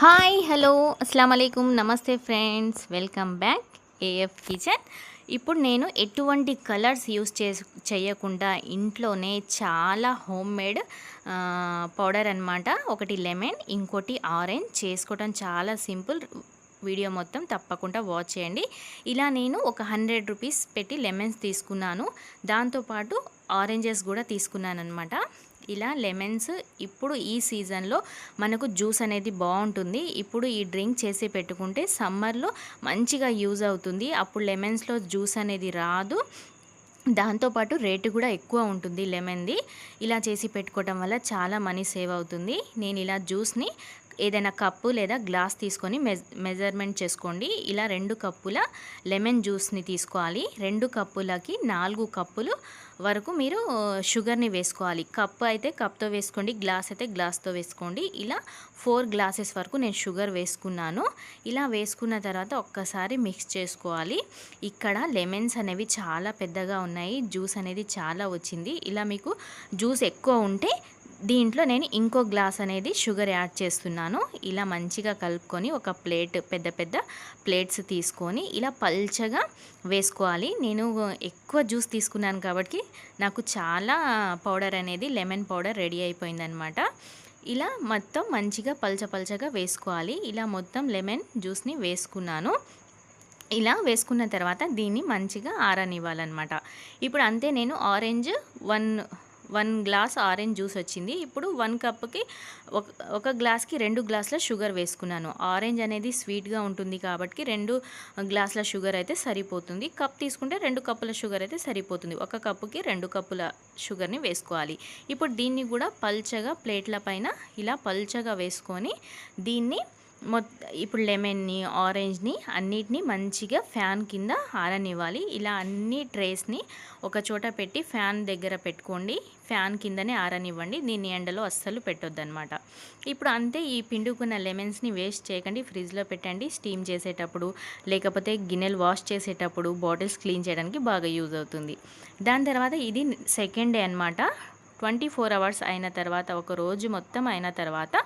Hi hello అస్సలం అయికం నమస్తే friends welcome back AF kitchen ఇప్పుడు నేను ఎటువంటి కలర్స్ యూస్ చే చేయకుండా ఇంట్లోనే చాలా హోమ్ మేడ్ పౌడర్ అనమాట ఒకటి లెమన్ ఇంకోటి ఆరెంజ్ చేసుకోవడం చాలా సింపుల్ వీడియో మొత్తం తప్పకుండా వాచ్ చేయండి. ఇలా నేను ఒక హండ్రెడ్ రూపీస్ పెట్టి లెమన్స్ తీసుకున్నాను. దాంతోపాటు ఆరెంజెస్ కూడా తీసుకున్నాను అనమాట ఇలా లెమన్స్ ఇప్పుడు ఈ సీజన్లో మనకు జ్యూస్ అనేది బాగుంటుంది. ఇప్పుడు ఈ డ్రింక్ చేసి పెట్టుకుంటే సమ్మర్లో మంచిగా యూజ్ అవుతుంది. అప్పుడు లెమన్స్లో జ్యూస్ అనేది రాదు. దాంతోపాటు రేటు కూడా ఎక్కువ ఉంటుంది లెమన్ది. ఇలా చేసి పెట్టుకోవటం వల్ల చాలా మనీ సేవ్ అవుతుంది. నేను ఇలా జ్యూస్ని ఏదైనా కప్పు లేదా గ్లాస్ తీసుకొని మెజ్ మెజర్మెంట్ చేసుకోండి. ఇలా రెండు కప్పుల లెమన్ జ్యూస్ని తీసుకోవాలి. రెండు కప్పులకి నాలుగు కప్పులు వరకు మీరు షుగర్ని వేసుకోవాలి. కప్పు అయితే కప్తో వేసుకోండి గ్లాస్ అయితే గ్లాస్తో వేసుకోండి. ఇలా ఫోర్ గ్లాసెస్ వరకు నేను షుగర్ వేసుకున్నాను. ఇలా వేసుకున్న తర్వాత ఒక్కసారి మిక్స్ చేసుకోవాలి. ఇక్కడ లెమన్స్ అనేవి చాలా పెద్దగా ఉన్నాయి. జ్యూస్ అనేది చాలా వచ్చింది. ఇలా మీకు జ్యూస్ ఎక్కువ ఉంటే దీంట్లో నేను ఇంకో గ్లాస్ అనేది షుగర్ యాడ్ చేస్తున్నాను. ఇలా మంచిగా కలుపుకొని ఒక ప్లేట్ పెద్ద పెద్ద ప్లేట్స్ తీసుకొని ఇలా పల్చగా వేసుకోవాలి. నేను ఎక్కువ జ్యూస్ తీసుకున్నాను కాబట్టి నాకు చాలా పౌడర్ అనేది లెమన్ పౌడర్ రెడీ అయిపోయిందనమాట. ఇలా మొత్తం మంచిగా పల్చ పల్చగా వేసుకోవాలి. ఇలా మొత్తం లెమన్ జ్యూస్ని వేసుకున్నాను. ఇలా వేసుకున్న తర్వాత దీన్ని మంచిగా ఆరనివ్వాలన్నమాట. ఇప్పుడు అంతే నేను orange one one glass orange juice వచ్చింది. ఇప్పుడు వన్ కప్కి ఒక ఒక గ్లాస్కి రెండు గ్లాసుల షుగర్ వేసుకున్నాను. ఆరెంజ్ అనేది స్వీట్గా ఉంటుంది కాబట్టి రెండు గ్లాసుల షుగర్ అయితే సరిపోతుంది. కప్ తీసుకుంటే రెండు కప్పుల షుగర్ అయితే సరిపోతుంది. ఒక కప్పుకి రెండు కప్పుల షుగర్ని వేసుకోవాలి. ఇప్పుడు దీన్ని కూడా పల్చగా ప్లేట్ల పైన ఇలా పల్చగా వేసుకొని దీన్ని మొత్త ఇప్పుడు లెమన్ని ఆరెంజ్ని అన్నిటిని మంచిగా ఫ్యాన్ కింద ఆరనివ్వాలి. ఇలా అన్ని ట్రేస్ని ఒక చోట పెట్టి ఫ్యాన్ దగ్గర పెట్టుకోండి. ఫ్యాన్ కిందనే ఆరనివ్వండి. దీన్ని ఎండలో అస్సలు పెట్టొద్దనమాట ఇప్పుడు అంతే ఈ పిండుకున్న లెమన్స్ని వేస్ట్ చేయకండి. ఫ్రిడ్జ్లో పెట్టండి. స్టీమ్ చేసేటప్పుడు లేకపోతే గిన్నెలు వాష్ చేసేటప్పుడు బాటిల్స్ క్లీన్ చేయడానికి బాగా యూజ్ అవుతుంది. దాని తర్వాత ఇది సెకండ్ డే అనమాట ట్వంటీ ఫోర్ అవర్స్ అయిన తర్వాత ఒక రోజు మొత్తం అయిన తర్వాత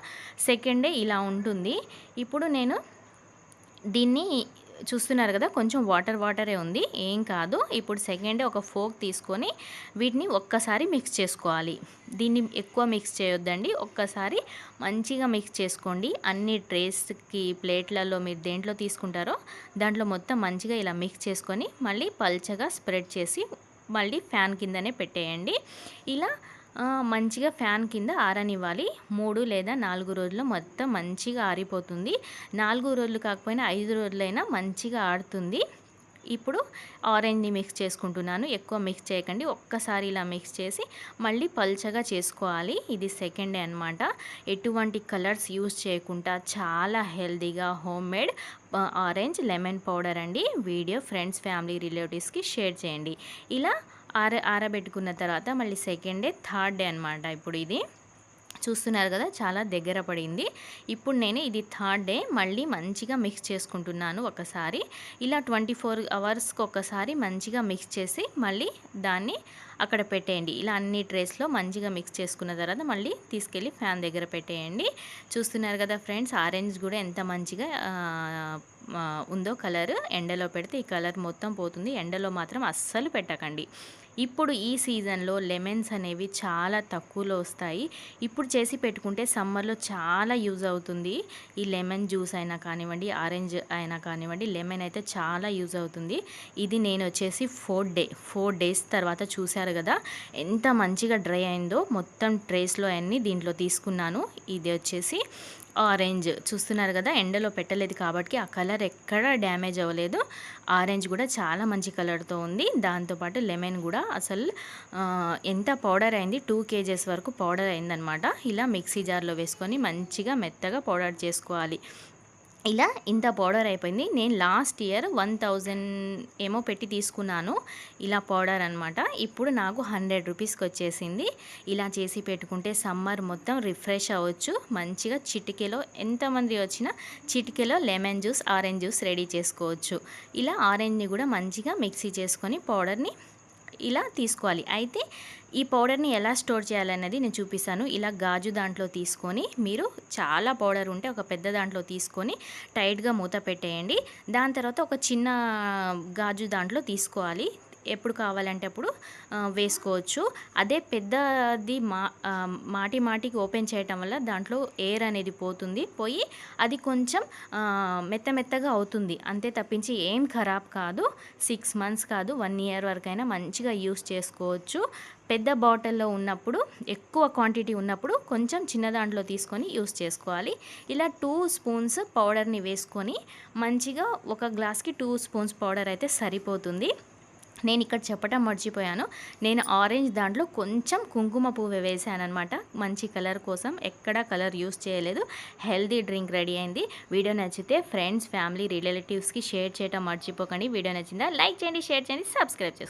సెకండ్ డే ఇలా ఉంటుంది. ఇప్పుడు నేను దీన్ని చూస్తున్నారు కదా కొంచెం వాటర్ వాటరే ఉంది ఏం కాదు. ఇప్పుడు సెకండ్ డే ఒక ఫోక్ తీసుకొని వీటిని ఒక్కసారి మిక్స్ చేసుకోవాలి. దీన్ని ఎక్కువ మిక్స్ చేయొద్దండి ఒక్కసారి మంచిగా మిక్స్ చేసుకోండి. అన్ని ట్రేస్కి ప్లేట్లలో మీరు దేంట్లో తీసుకుంటారో దాంట్లో మొత్తం మంచిగా ఇలా మిక్స్ చేసుకొని మళ్ళీ పల్చగా స్ప్రెడ్ చేసి మళ్ళీ ఫ్యాన్ కిందనే పెట్టేయండి. ఇలా మంచిగా ఫ్యాన్ కింద ఆరనివ్వాలి. మూడు లేదా నాలుగు రోజులు మొత్తం మంచిగా ఆరిపోతుంది. నాలుగు రోజులు కాకపోయినా ఐదు రోజులైనా మంచిగా ఆడుతుంది. ఇప్పుడు ఆరెంజ్ని మిక్స్ చేసుకుంటున్నాను. ఎక్కువ మిక్స్ చేయకండి. ఒక్కసారి ఇలా మిక్స్ చేసి మళ్ళీ పల్చగా చేసుకోవాలి. ఇది సెకండ్ డే అనమాట ఎటువంటి కలర్స్ యూస్ చేయకుండా చాలా హెల్దీగా home made orange lemon powder అండి. వీడియో ఫ్రెండ్స్ ఫ్యామిలీ రిలేటివ్స్కి షేర్ చేయండి. ఇలా ఆర ఆరబెట్టుకున్న తర్వాత మళ్ళీ సెకండ్ డే థర్డ్ డే అనమాట ఇప్పుడు ఇది. చూస్తున్నారు కదా చాలా దగ్గర పడింది. ఇప్పుడు నేను ఇది థర్డ్ డే మళ్ళీ మంచిగా మిక్స్ చేసుకుంటున్నాను ఒకసారి. ఇలా ట్వంటీ ఫోర్ అవర్స్కి ఒకసారి మంచిగా మిక్స్ చేసి మళ్ళీ దాన్ని అక్కడ పెట్టేయండి. ఇలా అన్ని ట్రేస్లో మంచిగా మిక్స్ చేసుకున్న తర్వాత మళ్ళీ తీసుకెళ్ళి ఫ్యాన్ దగ్గర పెట్టేయండి. చూస్తున్నారు కదా ఫ్రెండ్స్ ఆరెంజ్ కూడా ఎంత మంచిగా ఉందో కలర్ ఎండలో పెడితే ఈ కలర్ మొత్తం పోతుంది. ఎండలో మాత్రం అస్సలు పెట్టకండి. ఇప్పుడు ఈ సీజన్లో లెమన్స్ అనేవి చాలా తక్కువలో వస్తాయి. ఇప్పుడు చేసి పెట్టుకుంటే సమ్మర్లో చాలా యూజ్ అవుతుంది. ఈ లెమన్ జ్యూస్ అయినా కానివ్వండి ఆరెంజ్ అయినా కానివ్వండి లెమన్ అయితే చాలా యూజ్ అవుతుంది. ఇది నేను వచ్చేసి ఫోర్ డే ఫోర్ డేస్ తర్వాత చూశారు కదా ఎంత మంచిగా డ్రై అయిందో మొత్తం ట్రేస్లో అన్నీ దీంట్లో తీసుకున్నాను. ఇది వచ్చేసి ఆరెంజ్ చూస్తున్నారు కదా ఎండలో పెట్టలేదు కాబట్టి ఆ కలర్ ఎక్కడ డ్యామేజ్ అవ్వలేదు. ఆరెంజ్ కూడా చాలా మంచి కలర్తో ఉంది. దాంతోపాటు లెమన్ కూడా అసలు ఎంత పౌడర్ అయింది? టూ కేజెస్ వరకు పౌడర్ అయిందనమాట ఇలా మిక్సీ జార్లో వేసుకొని మంచిగా మెత్తగా పౌడర్ చేసుకోవాలి. ఇలా ఇంత పౌడర్ అయిపోయింది. నేను లాస్ట్ ఇయర్ వన్ థౌజండ్ ఏమో పెట్టి తీసుకున్నాను. ఇలా పౌడర్ అనమాట ఇప్పుడు నాకు హండ్రెడ్ రూపీస్కి వచ్చేసింది. ఇలా చేసి పెట్టుకుంటే సమ్మర్ మొత్తం రిఫ్రెష్ అవ్వచ్చు. మంచిగా చిటికెలో ఎంతమంది వచ్చినా చిటికెలో lemon juice orange juice ready చేసుకోవచ్చు. ఇలా ఆరెంజ్ని కూడా మంచిగా మిక్సీ చేసుకొని పౌడర్ని ఇలా తీసుకోవాలి. అయితే ఈ పౌడర్ని ఎలా స్టోర్ చేయాలన్నది నేను చూపిస్తాను. ఇలా గాజు దాంట్లో తీసుకొని మీరు చాలా పౌడర్ ఉంటే ఒక పెద్ద దాంట్లో తీసుకొని టైట్గా మూత పెట్టేయండి. దాని తర్వాత ఒక చిన్న గాజు దాంట్లో తీసుకోవాలి. ఎప్పుడు కావాలంటే అప్పుడు వేసుకోవచ్చు. అదే పెద్దది మా మాటి మాటికి ఓపెన్ చేయటం వల్ల దాంట్లో ఎయిర్ అనేది పోతుంది. పోయి అది కొంచెం మెత్త మెత్తగా అవుతుంది. అంతే తప్పించి ఏం ఖరాబ్ కాదు. సిక్స్ మంత్స్ కాదు వన్ ఇయర్ వరకైనా మంచిగా యూస్ చేసుకోవచ్చు. పెద్ద బాటిల్లో ఉన్నప్పుడు ఎక్కువ క్వాంటిటీ ఉన్నప్పుడు కొంచెం చిన్న దాంట్లో తీసుకొని యూస్ చేసుకోవాలి. ఇలా టూ స్పూన్స్ పౌడర్ని వేసుకొని మంచిగా ఒక గ్లాస్కి టూ స్పూన్స్ పౌడర్ అయితే సరిపోతుంది. నేను ఇక్కడ చెప్పటం మర్చిపోయాను. నేను ఆరెంజ్ దాంట్లో కొంచెం కుంకుమ పువ్వు వేసాను అనమాట మంచి కలర్ కోసం ఎక్కడ కలర్ యూస్ చేయలేదు. హెల్దీ డ్రింక్ రెడీ అయింది. వీడియో నచ్చితే ఫ్రెండ్స్ ఫ్యామిలీ రిలేటివ్స్కి షేర్ చేయటం మర్చిపోకండి. వీడియో నచ్చిందా? లైక్ చేయండి షేర్ చేయండి సబ్స్క్రైబ్ చేసుకోండి.